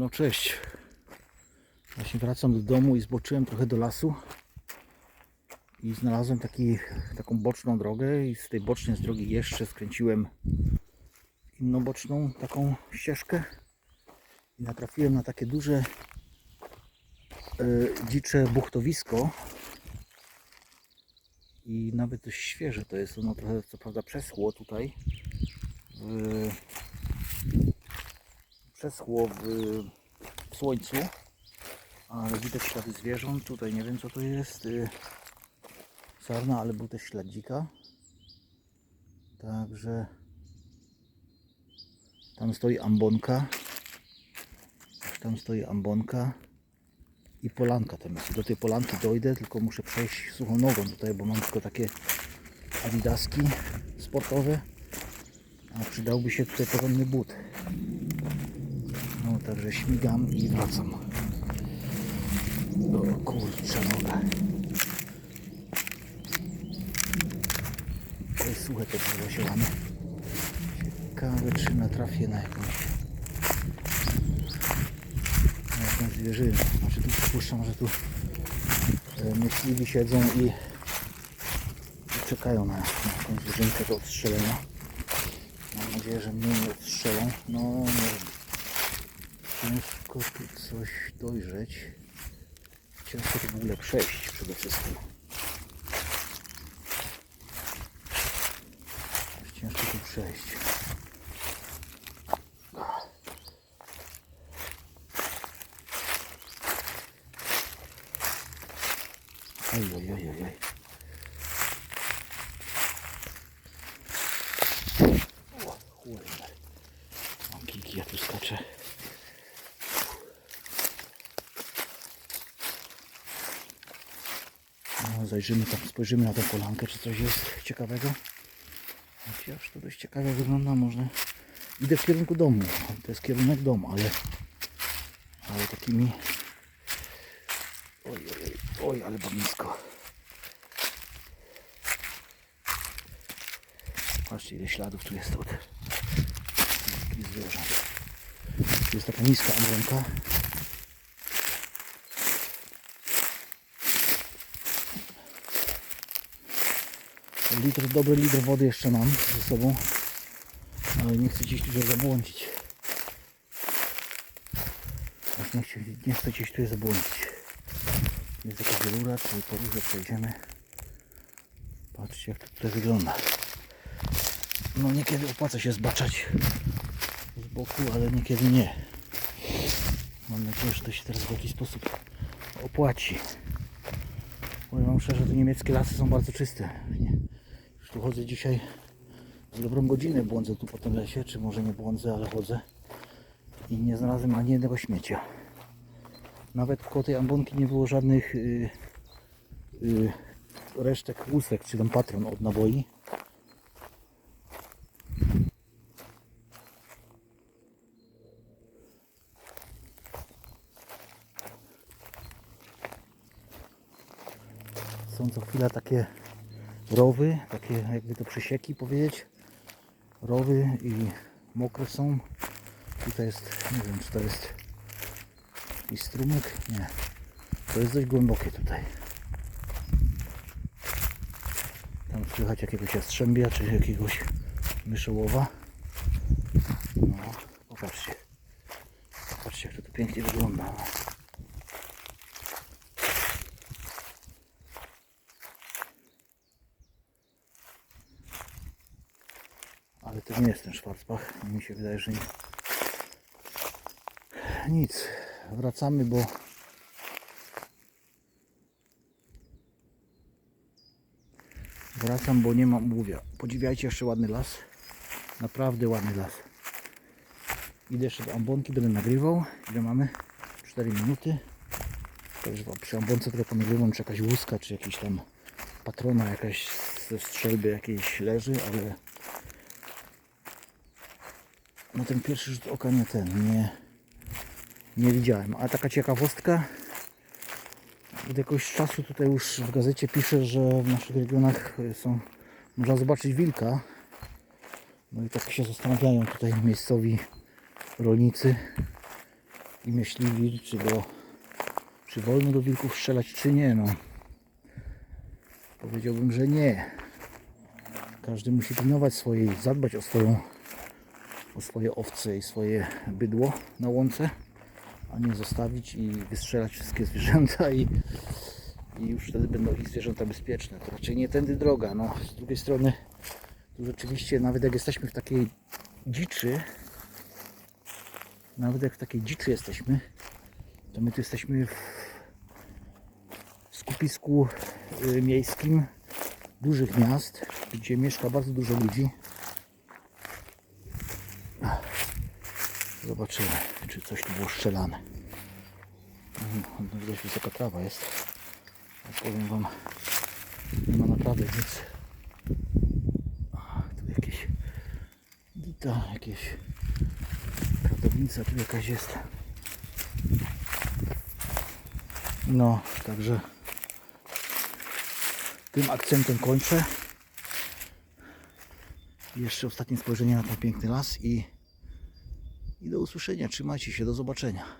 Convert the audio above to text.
No cześć. Właśnie wracam do domu i zboczyłem trochę do lasu. I znalazłem taki, taką boczną drogę i z tej bocznej z drogi jeszcze skręciłem inną boczną taką ścieżkę. I natrafiłem na takie duże e, dzicze buchtowisko. I nawet dość świeże to jest. Ono trochę co prawda przeschło tutaj. Przeschło w, w słońcu, ale widać ślady zwierząt. Tutaj nie wiem co to jest. y, Sarna, ale był też ślad dzika. Także tam stoi ambonka. Tam stoi ambonka i polanka tam jest. Do tej polanki dojdę, tylko muszę przejść suchą nogą tutaj, bo mam tylko takie adidaski sportowe. A przydałby się tutaj porządny but. Także śmigam i wracam. O kurczę noga. To jest suche to drzewo zielone. Ciekawe czy natrafię na jakąś na jakąś zwierzynę. Znaczy tu przypuszczam, że tu e, myśliwi siedzą i, i czekają na, na jakąś zwierzynkę do odstrzelenia. Mam nadzieję, że mnie nie odstrzelą. No nie wiem. Ciężko tu coś dojrzeć. Ciężko tu w ogóle przejść przede wszystkim. Ciężko tu przejść. Oj, oj, oj, oj, oj. O, cholera. Mam kiki, ja tu skaczę. No, zajrzymy tam, spojrzymy na tę kolankę, czy coś jest ciekawego. Chociaż to dość ciekawie wygląda, można... Idę w kierunku domu, to jest kierunek domu, ale... Ale takimi... Oj, oj, oj, ale bagnisko. Patrzcie ile śladów tu jest od. Tu jest taka niska ambronka. Litr, dobry litr wody jeszcze mam ze sobą, ale nie chcę gdzieś tutaj zabłądzić. Nie chcę, nie chcę gdzieś tutaj zabłądzić. Jest jakaś rura, czyli po rurze przejdziemy. Patrzcie jak to tutaj wygląda. No niekiedy opłaca się zbaczać z boku, ale niekiedy nie. Mam nadzieję, że to się teraz w jakiś sposób opłaci. Powiem wam szczerze, te niemieckie lasy są bardzo czyste. Nie. Tu chodzę dzisiaj dobrą godzinę błądzę tu po tym lesie, czy może nie błądzę, ale chodzę i nie znalazłem ani jednego śmiecia. Nawet koło tej ambonki nie było żadnych y, y, resztek łusek, czy tam patron od naboi. Są co chwila takie rowy, takie jakby to przesieki powiedzieć. Rowy i mokre są. Tutaj jest, nie wiem czy to jest jakiś strumyk. Nie. To jest dość głębokie tutaj. Tam słychać jakiegoś jastrzębia czy jakiegoś myszołowa. No, popatrzcie. Popatrzcie jak to tu pięknie wygląda. Ale to nie jest ten Schwarzbach. Mi się wydaje, że nie. Nic. Wracamy, bo wracam, bo nie mam mówię. Podziwiajcie jeszcze ładny las. Naprawdę ładny las. Idę jeszcze do ambonki, będę nagrywał. Ile mamy? 4 minuty. Także przy ambonce trochę ponagrywam, czy jakaś łuska, czy jakiś tam patrona jakaś ze strzelby jakiejś leży, ale no ten pierwszy rzut oka nie ten, nie, nie widziałem. A taka ciekawostka, od jakiegoś czasu tutaj już w gazecie pisze, że w naszych regionach są, można zobaczyć wilka. No i tak się zastanawiają tutaj miejscowi rolnicy, wilki myśliwi, czy go czy wolno do wilków strzelać, czy nie, no. Powiedziałbym, że nie. Każdy musi pilnować swojej, zadbać o swoją swoje owce i swoje bydło na łące, a nie zostawić i wystrzelać wszystkie zwierzęta i, i już wtedy będą ich zwierzęta bezpieczne. To raczej nie tędy droga. No, z drugiej strony, tu rzeczywiście, nawet jak jesteśmy w takiej dziczy, nawet jak w takiej dziczy jesteśmy, to my tu jesteśmy w skupisku y, miejskim dużych miast, gdzie mieszka bardzo dużo ludzi. Zobaczymy, czy coś tu było strzelane. No, Dość wysoka trawa jest. A powiem Wam, nie ma naprawdę nic. Tu jakieś gita, jakieś kratownica tu jakaś jest. No, także tym akcentem kończę. Jeszcze ostatnie spojrzenie na ten piękny las i, i do usłyszenia. Trzymajcie się, do zobaczenia.